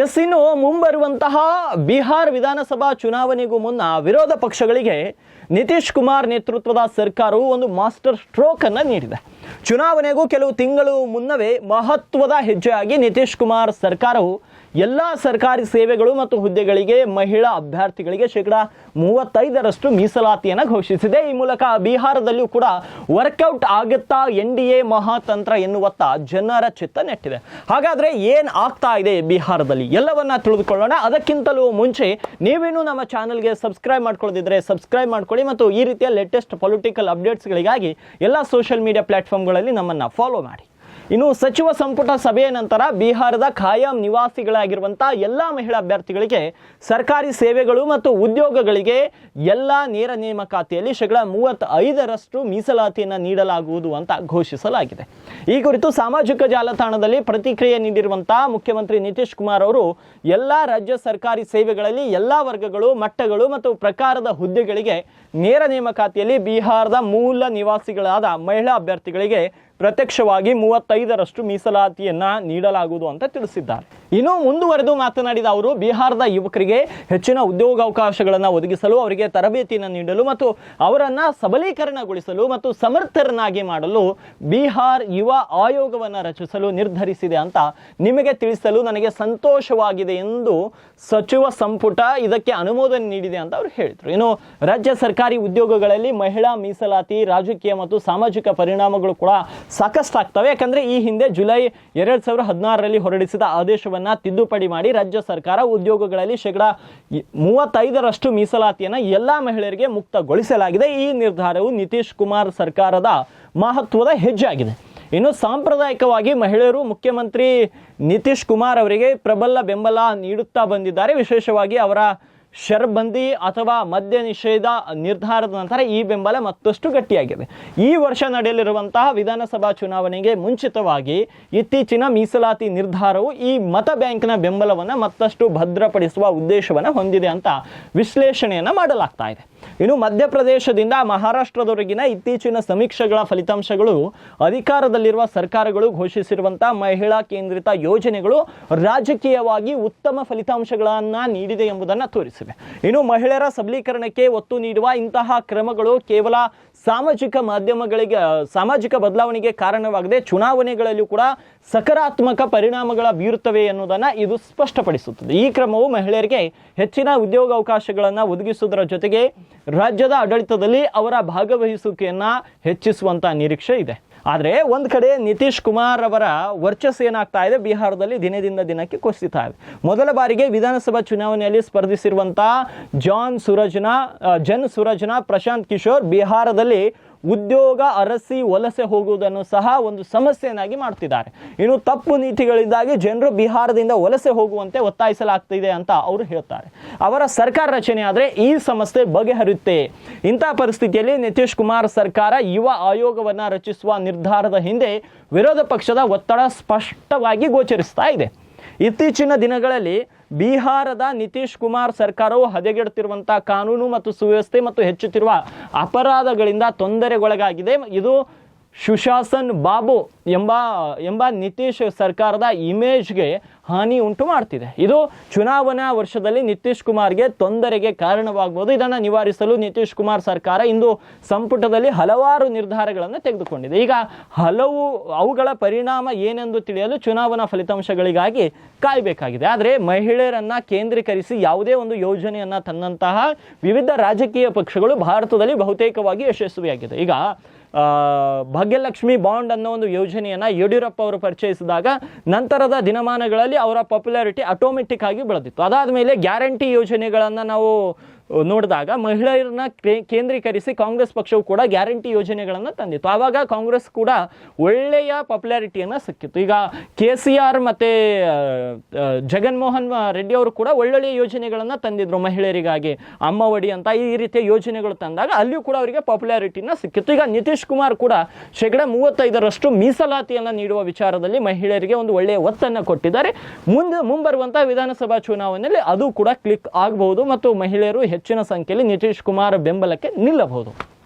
S ಇನ್ನು ಮುಂಬರುವಂತಹ ಬಿಹಾರ್ ವಿಧಾನಸಭಾ ಚುನಾವಣೆಗೂ ಮುನ್ನ ವಿರೋಧ ಪಕ್ಷಗಳಿಗೆ ನಿತೀಶ್ ಕುಮಾರ್ ನೇತೃತ್ವದ ಸರ್ಕಾರವು ಒಂದು ಮಾಸ್ಟರ್ ಸ್ಟ್ರೋಕ್ ಅನ್ನು ನೀಡಿದೆ. ಚುನಾವಣೆಗೂ ಕೆಲವು ತಿಂಗಳು ಮುನ್ನವೇ ಮಹತ್ವದ ಹೆಜ್ಜೆಯಾಗಿ ನಿತೀಶ್ ಕುಮಾರ್ ಸರ್ಕಾರವು ಎಲ್ಲ ಸರ್ಕಾರಿ ಸೇವೆಗಳು ಮತ್ತು ಹುದ್ದೆಗಳಿಗೆ ಮಹಿಳಾ ಅಭ್ಯರ್ಥಿಗಳಿಗೆ ಶೇಕಡ ಮೂವತ್ತೈದರಷ್ಟು ಮೀಸಲಾತಿಯನ್ನು ಘೋಷಿಸಿದೆ. ಈ ಮೂಲಕ ಬಿಹಾರದಲ್ಲಿಯೂ ಕೂಡ ವರ್ಕೌಟ್ ಆಗುತ್ತಾ ಎನ್ ಡಿ ಎ ಮಹಾತಂತ್ರ ಎನ್ನುವತ್ತ ಜನರ ಚಿತ್ತ ನೆಟ್ಟಿದೆ. ಹಾಗಾದ್ರೆ ಏನು ಆಗ್ತಾ ಇದೆ ಬಿಹಾರದಲ್ಲಿ? ಎಲ್ಲವನ್ನ ತಿಳಿದುಕೊಳ್ಳೋಣ. ಅದಕ್ಕಿಂತಲೂ ಮುಂಚೆ ನೀವೇನು ನಮ್ಮ ಚಾನಲ್ಗೆ ಸಬ್ಸ್ಕ್ರೈಬ್ ಮಾಡ್ಕೊಳ್ಳದಿದ್ರೆ ಸಬ್ಸ್ಕ್ರೈಬ್ ಮಾಡ್ಕೊಳ್ಳಿ ಮತ್ತು ಈ ರೀತಿಯ ಲೇಟೆಸ್ಟ್ ಪೊಲಿಟಿಕಲ್ ಅಪ್ಡೇಟ್ಸ್ಗಳಿಗಾಗಿ ಎಲ್ಲ ಸೋಷಿಯಲ್ ಮೀಡಿಯಾ ಪ್ಲಾಟ್ಫಾರ್ಮ್ಗಳಲ್ಲಿ ನಮ್ಮನ್ನು ಫಾಲೋ ಮಾಡಿ. ಇನ್ನು ಸಚಿವ ಸಂಪುಟ ಸಭೆಯ ನಂತರ ಬಿಹಾರದ ಖಾಯಂ ನಿವಾಸಿಗಳಾಗಿರುವಂಥ ಎಲ್ಲ ಮಹಿಳಾ ಅಭ್ಯರ್ಥಿಗಳಿಗೆ ಸರ್ಕಾರಿ ಸೇವೆಗಳು ಮತ್ತು ಉದ್ಯೋಗಗಳಿಗೆ ಎಲ್ಲ ನೇರ ನೇಮಕಾತಿಯಲ್ಲಿ ಶೇಕಡ ಮೂವತ್ತೈದರಷ್ಟು ಮೀಸಲಾತಿಯನ್ನು ನೀಡಲಾಗುವುದು ಅಂತ ಘೋಷಿಸಲಾಗಿದೆ. ಈ ಕುರಿತು ಸಾಮಾಜಿಕ ಜಾಲತಾಣದಲ್ಲಿ ಪ್ರತಿಕ್ರಿಯೆ ನೀಡಿರುವಂಥ ಮುಖ್ಯಮಂತ್ರಿ ನಿತೀಶ್ ಕುಮಾರ್ ಅವರು, ಎಲ್ಲ ರಾಜ್ಯ ಸರ್ಕಾರಿ ಸೇವೆಗಳಲ್ಲಿ ಎಲ್ಲ ವರ್ಗಗಳು, ಮಟ್ಟಗಳು ಮತ್ತು ಪ್ರಕಾರದ ಹುದ್ದೆಗಳಿಗೆ ನೇರ ನೇಮಕಾತಿಯಲ್ಲಿ ಬಿಹಾರದ ಮೂಲ ನಿವಾಸಿಗಳಾದ ಮಹಿಳಾ ಅಭ್ಯರ್ಥಿಗಳಿಗೆ ಪ್ರತ್ಯಕ್ಷವಾಗಿ ಮೂವತ್ತೈದರಷ್ಟು ಮೀಸಲಾತಿಯನ್ನ ನೀಡಲಾಗುವುದು ಅಂತ ತಿಳಿಸಿದ್ದಾರೆ. ಇನ್ನು ಮುಂದುವರೆದು ಮಾತನಾಡಿದ ಅವರು, ಬಿಹಾರದ ಯುವಕರಿಗೆ ಹೆಚ್ಚಿನ ಉದ್ಯೋಗಾವಕಾಶಗಳನ್ನು ಒದಗಿಸಲು ಅವರಿಗೆ ತರಬೇತಿಯನ್ನು ನೀಡಲು ಮತ್ತು ಅವರನ್ನ ಸಬಲೀಕರಣಗೊಳಿಸಲು ಮತ್ತು ಸಮರ್ಥರನ್ನಾಗಿ ಮಾಡಲು ಬಿಹಾರ್ ಯುವ ಆಯೋಗವನ್ನು ರಚಿಸಲು ನಿರ್ಧರಿಸಿದೆ ಅಂತ ನಿಮಗೆ ತಿಳಿಸಲು ನನಗೆ ಸಂತೋಷವಾಗಿದೆ ಎಂದು ಸಚಿವ ಸಂಪುಟ ಇದಕ್ಕೆ ಅನುಮೋದನೆ ನೀಡಿದೆ ಅಂತ ಅವರು ಹೇಳಿದರು. ಇನ್ನು ರಾಜ್ಯ ಸರ್ಕಾರಿ ಉದ್ಯೋಗಗಳಲ್ಲಿ ಮಹಿಳಾ ಮೀಸಲಾತಿ, ರಾಜಕೀಯ ಮತ್ತು ಸಾಮಾಜಿಕ ಪರಿಣಾಮಗಳು ಕೂಡ ಸಾಕಷ್ಟು ಯಾಕಂದರೆ ಯಾಕಂದ್ರೆ ಈ ಹಿಂದೆ ಜುಲೈ ಎರಡ್ ಸಾವಿರದ ಹದಿನಾರರಲ್ಲಿ ಹೊರಡಿಸಿದ ಆದೇಶವನ್ನ ತಿದ್ದುಪಡಿ ಮಾಡಿ ರಾಜ್ಯ ಸರ್ಕಾರ ಉದ್ಯೋಗಗಳಲ್ಲಿ ಶೇಕಡ ಮೂವತ್ತೈದರಷ್ಟು ಮೀಸಲಾತಿಯನ್ನ ಎಲ್ಲಾ ಮಹಿಳೆಯರಿಗೆ ಮುಕ್ತಗೊಳಿಸಲಾಗಿದೆ. ಈ ನಿರ್ಧಾರವು ನಿತೀಶ್ ಕುಮಾರ್ ಸರ್ಕಾರದ ಮಹತ್ವದ ಹೆಜ್ಜೆ ಆಗಿದೆ ಇನ್ನು ಸಾಂಪ್ರದಾಯಿಕವಾಗಿ ಮಹಿಳೆಯರು ಮುಖ್ಯಮಂತ್ರಿ ನಿತೀಶ್ ಕುಮಾರ್ ಅವರಿಗೆ ಪ್ರಬಲ ಬೆಂಬಲ ನೀಡುತ್ತಾ ಬಂದಿದ್ದಾರೆ. ವಿಶೇಷವಾಗಿ ಅವರ ಶರ್ಬಂದಿ ಅಥವಾ ಮದ್ಯ ನಿಷೇಧ ನಿರ್ಧಾರದ ನಂತರ ಈ ಬೆಂಬಲ ಮತ್ತಷ್ಟು ಗಟ್ಟಿಯಾಗಿದೆ. ಈ ವರ್ಷ ನಡೆಯಲಿರುವಂತಹ ವಿಧಾನಸಭಾ ಚುನಾವಣೆಗೆ ಮುಂಚಿತವಾಗಿ ಇತ್ತೀಚಿನ ಮೀಸಲಾತಿ ನಿರ್ಧಾರವು ಈ ಮತ ಬ್ಯಾಂಕ್ನ ಬೆಂಬಲವನ್ನು ಮತ್ತಷ್ಟು ಭದ್ರಪಡಿಸುವ ಉದ್ದೇಶವನ್ನು ಹೊಂದಿದೆ ಅಂತ ವಿಶ್ಲೇಷಣೆಯನ್ನು ಮಾಡಲಾಗ್ತಾ ಇದೆ. ಇನ್ನು ಮಧ್ಯಪ್ರದೇಶದಿಂದ ಮಹಾರಾಷ್ಟ್ರದವರೆಗಿನ ಇತ್ತೀಚಿನ ಸಮೀಕ್ಷೆಗಳ ಫಲಿತಾಂಶಗಳು, ಅಧಿಕಾರದಲ್ಲಿರುವ ಸರ್ಕಾರಗಳು ಘೋಷಿಸಿರುವಂತಹ ಮಹಿಳಾ ಕೇಂದ್ರಿತ ಯೋಜನೆಗಳು ರಾಜಕೀಯವಾಗಿ ಉತ್ತಮ ಫಲಿತಾಂಶಗಳನ್ನ ನೀಡಿದೆ ಎಂಬುದನ್ನು ತೋರಿಸಿವೆ ಇನ್ನು ಮಹಿಳೆಯರ ಸಬಲೀಕರಣಕ್ಕೆ ಒತ್ತು ನೀಡುವ ಇಂತಹ ಕ್ರಮಗಳು ಕೇವಲ ಸಾಮಾಜಿಕ ಮಾಧ್ಯಮಗಳಿಗೆ ಸಾಮಾಜಿಕ ಬದಲಾವಣೆಗೆ ಕಾರಣವಾಗದೆ ಚುನಾವಣೆಗಳಲ್ಲೂ ಕೂಡ ಸಕಾರಾತ್ಮಕ ಪರಿಣಾಮಗಳ ಬೀರುತ್ತವೆ ಎನ್ನುವುದನ್ನು ಇದು ಸ್ಪಷ್ಟಪಡಿಸುತ್ತದೆ. ಈ ಕ್ರಮವು ಮಹಿಳೆಯರಿಗೆ ಹೆಚ್ಚಿನ ಉದ್ಯೋಗಾವಕಾಶಗಳನ್ನು ಒದಗಿಸುವುದರ ಜೊತೆಗೆ ರಾಜ್ಯದ ಆಡಳಿತದಲ್ಲಿ ಅವರ ಭಾಗವಹಿಸುವಿಕೆಯನ್ನು ಹೆಚ್ಚಿಸುವಂತಹ ನಿರೀಕ್ಷೆ ಇದೆ. ಆದರೆ ಒಂದು ಕಡೆ ನಿತೀಶ್ ಕುಮಾರ್ ಅವರ ವರ್ಚಸ್ಸು ಏನಾಗ್ತಾ ಇದೆ, ಬಿಹಾರದಲ್ಲಿ ದಿನದಿಂದ ದಿನಕ್ಕೆ ಕುಸಿತಾ ಇದೆ. ಮೊದಲ ಬಾರಿಗೆ ವಿಧಾನಸಭಾ ಚುನಾವಣೆಯಲ್ಲಿ ಸ್ಪರ್ಧಿಸಿರುವಂತಹ ಜಾನ್ ಸುರಜ್ನ ಜನ್ ಸುರಜ್ನ ಪ್ರಶಾಂತ್ ಕಿಶೋರ್ ಬಿಹಾರದಲ್ಲಿ ಉದ್ಯೋಗ ಅರಸಿ ವಲಸೆ ಹೋಗುವುದನ್ನು ಸಹ ಒಂದು ಸಮಸ್ಯೆಯನ್ನಾಗಿ ಮಾಡ್ತಿದ್ದಾರೆ. ಇನ್ನು ತಪ್ಪು ನೀತಿಗಳಿಂದಾಗಿ ಜನರು ಬಿಹಾರದಿಂದ ವಲಸೆ ಹೋಗುವಂತೆ ಒತ್ತಾಯಿಸಲಾಗ್ತಿದೆ ಅಂತ ಅವರು ಹೇಳ್ತಾರೆ. ಅವರ ಸರ್ಕಾರ ರಚನೆ ಆದರೆ ಈ ಸಮಸ್ಯೆ ಬಗೆಹರಿಯುತ್ತೆ. ಇಂಥ ಪರಿಸ್ಥಿತಿಯಲ್ಲಿ ನಿತೀಶ್ ಕುಮಾರ್ ಸರ್ಕಾರ ಯುವ ಆಯೋಗವನ್ನು ರಚಿಸುವ ನಿರ್ಧಾರದ ಹಿಂದೆ ವಿರೋಧ ಪಕ್ಷದ ಒತ್ತಡ ಸ್ಪಷ್ಟವಾಗಿ ಗೋಚರಿಸ್ತಾ ಇದೆ. ಇತ್ತೀಚಿನ ದಿನಗಳಲ್ಲಿ ಬಿಹಾರದ ನಿತೀಶ್ ಕುಮಾರ್ ಸರ್ಕಾರವು ಹದಗೆಡುತ್ತಿರುವಂಥ ಕಾನೂನು ಮತ್ತು ಸುವ್ಯವಸ್ಥೆ ಮತ್ತು ಹೆಚ್ಚುತ್ತಿರುವ ಅಪರಾಧಗಳಿಂದ ತೊಂದರೆಗೊಳಗಾಗಿದೆ. ಇದು ಸುಶಾಸನ್ ಬಾಬು ಎಂಬ ಎಂಬ ನಿತೀಶ್ ಸರ್ಕಾರದ ಇಮೇಜ್ಗೆ ಹಾನಿ ಉಂಟು ಮಾಡ್ತಿದೆ. ಇದು ಚುನಾವಣಾ ವರ್ಷದಲ್ಲಿ ನಿತೀಶ್ ಕುಮಾರ್ಗೆ ತೊಂದರೆಗೆ ಕಾರಣವಾಗಬಹುದು ಇದನ್ನು ನಿವಾರಿಸಲು ನಿತೀಶ್ ಕುಮಾರ್ ಸರ್ಕಾರ ಇಂದು ಸಂಪುಟದಲ್ಲಿ ಹಲವಾರು ನಿರ್ಧಾರಗಳನ್ನು ತೆಗೆದುಕೊಂಡಿದೆ. ಈಗ ಹಲವು ಅವುಗಳ ಪರಿಣಾಮ ಏನೆಂದು ತಿಳಿಯಲು ಚುನಾವಣಾ ಫಲಿತಾಂಶಗಳಿಗಾಗಿ ಕಾಯಬೇಕಾಗಿದೆ. ಆದರೆ ಮಹಿಳೆಯರನ್ನ ಕೇಂದ್ರೀಕರಿಸಿ ಯಾವುದೇ ಒಂದು ಯೋಜನೆಯನ್ನ ತಂದಂತಹ ವಿವಿಧ ರಾಜಕೀಯ ಪಕ್ಷಗಳು ಭಾರತದಲ್ಲಿ ಬಹುತೇಕವಾಗಿ ಯಶಸ್ವಿಯಾಗಿದೆ. ಈಗ ಭಾಗ್ಯಲಕ್ಷ್ಮಿ ಬಾಂಡ್ ಅನ್ನೋ ಒಂದು ಯೋಜನೆಯನ್ನು ಯಡಿಯೂರಪ್ಪ ಅವರು ಪರಿಚಯಿಸಿದಾಗ ನಂತರದ ದಿನಮಾನಗಳಲ್ಲಿ ಅವರ ಪಾಪ್ಯುಲಾರಿಟಿ ಆಟೋಮೆಟಿಕ್ ಆಗಿ ಬೆಳೆದಿತ್ತು. ಅದಾದ ಮೇಲೆ ಗ್ಯಾರಂಟಿ ಯೋಜನೆಗಳನ್ನು ನಾವು ನೋಡಿದಾಗ ಮಹಿಳೆಯರನ್ನ ಕೇಂದ್ರೀಕರಿಸಿ ಕಾಂಗ್ರೆಸ್ ಪಕ್ಷವು ಕೂಡ ಗ್ಯಾರಂಟಿ ಯೋಜನೆಗಳನ್ನು ತಂದಿತ್ತು. ಆವಾಗ ಕಾಂಗ್ರೆಸ್ ಕೂಡ ಒಳ್ಳೆಯ ಪಾಪ್ಯುಲಾರಿಟಿಯನ್ನು ಸಿಕ್ಕಿತ್ತು. ಈಗ ಕೆ ಸಿ ಆರ್ ಮತ್ತು ಜಗನ್ಮೋಹನ್ ರೆಡ್ಡಿ ಅವರು ಕೂಡ ಒಳ್ಳೊಳ್ಳೆಯ ಯೋಜನೆಗಳನ್ನು ತಂದಿದ್ರು ಮಹಿಳೆಯರಿಗಾಗಿ. ಅಮ್ಮ ಒಡಿ ಅಂತ ಈ ರೀತಿಯ ಯೋಜನೆಗಳು ತಂದಾಗ ಅಲ್ಲಿಯೂ ಕೂಡ ಅವರಿಗೆ ಪಾಪ್ಯುಲಾರಿಟಿನ ಸಿಕ್ಕಿತ್ತು. ಈಗ ನಿತೀಶ್ ಕುಮಾರ್ ಕೂಡ ಶೇಕಡ ಮೂವತ್ತೈದರಷ್ಟು ಮೀಸಲಾತಿಯನ್ನು ನೀಡುವ ವಿಚಾರದಲ್ಲಿ ಮಹಿಳೆಯರಿಗೆ ಒಂದು ಒಳ್ಳೆಯ ಒತ್ತನ್ನು ಕೊಟ್ಟಿದ್ದಾರೆ. ಮುಂದೆ ಮುಂಬರುವಂಥ ವಿಧಾನಸಭಾ ಚುನಾವಣೆಯಲ್ಲಿ ಅದು ಕೂಡ ಕ್ಲಿಕ್ ಆಗಬಹುದು ಮತ್ತು ಮಹಿಳೆಯರು ಹೆಚ್ಚಿನ ಸಂಖ್ಯೆಯಲ್ಲಿ ನಿತೀಶ್ ಕುಮಾರ್ ಬೆಂಬಲಕ್ಕೆ ನಿಲ್ಲಬಹುದು.